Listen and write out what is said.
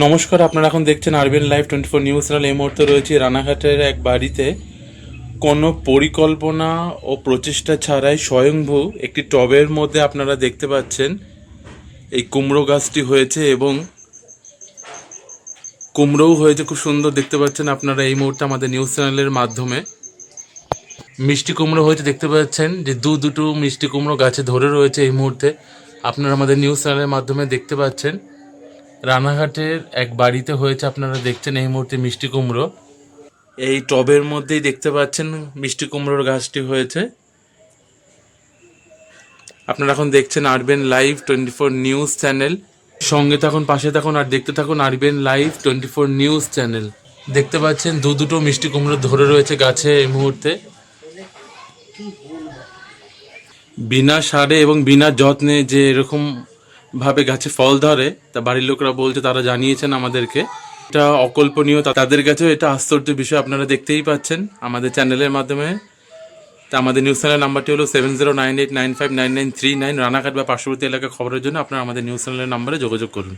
নমস্কার, আপনারা এখন দেখছেন RBN live twenty four news channel এই মুহূর্তে রয়েছে রানাঘাটের এক বাড়িতে কোনো পরিকল্পনা ও প্রচেষ্টা ছাড়াই স্বয়ংভূ একটি টবের মধ্যে আপনারা দেখতে পাচ্ছেন, এই কুমড়ো গাছটি হয়েছে এবং কুমড়োও হয়েছে, খুব সুন্দর দেখতে পাচ্ছেন আপনারা এই মুহূর্তে আমাদের নিউজ চ্যানেলের মাধ্যমে। মিষ্টি কুমড়ো হয়েছে, দেখতে পাচ্ছেন যে দু দুটো মিষ্টি কুমড়ো গাছে ধরে রয়েছে এই মুহূর্তে। আপনারা আমাদের নিউজ চ্যানেলের মাধ্যমে দেখতে পাচ্ছেন। রানাঘাটের এক বাড়িতে হয়েছে, আপনারা দেখছেন এই মুহূর্তে মিষ্টি কুমড়ো। এই টবের মধ্যেই দেখতে পাচ্ছেন মিষ্টি কুমড়োর গাছটি হয়েছে। আপনারা এখন দেখছেন RBN live twenty four news channel. সঙ্গে থাকুন, পাশে থাকুন আর দেখতে থাকুন RBN live twenty four news channel. দেখতে পাচ্ছেন দু দুটো মিষ্টি কুমড়ো ধরে রয়েছে গাছে এই মুহূর্তে। বিনা সারে এবং বিনা যত্নে যে এরকম ভাবে গাছে ফল ধরে, তা বাড়ির লোকরা বলছে, তারা জানিয়েছেন আমাদেরকে। এটা অকল্পনীয় তাদের কাছেও এটা আশ্চর্য বিষয়, আপনারা দেখতেই পাচ্ছেন আমাদের চ্যানেলের মাধ্যমে। তা আমাদের নিউজ চ্যানেল নাম্বারটি হলো seven zero nine eight nine five nine nine three nine Ranaghat বা পার্শ্ববর্তী এলাকা খবরের জন্য আপনারা আমাদের নিউজ চ্যানেলের নাম্বারে যোগাযোগ করুন।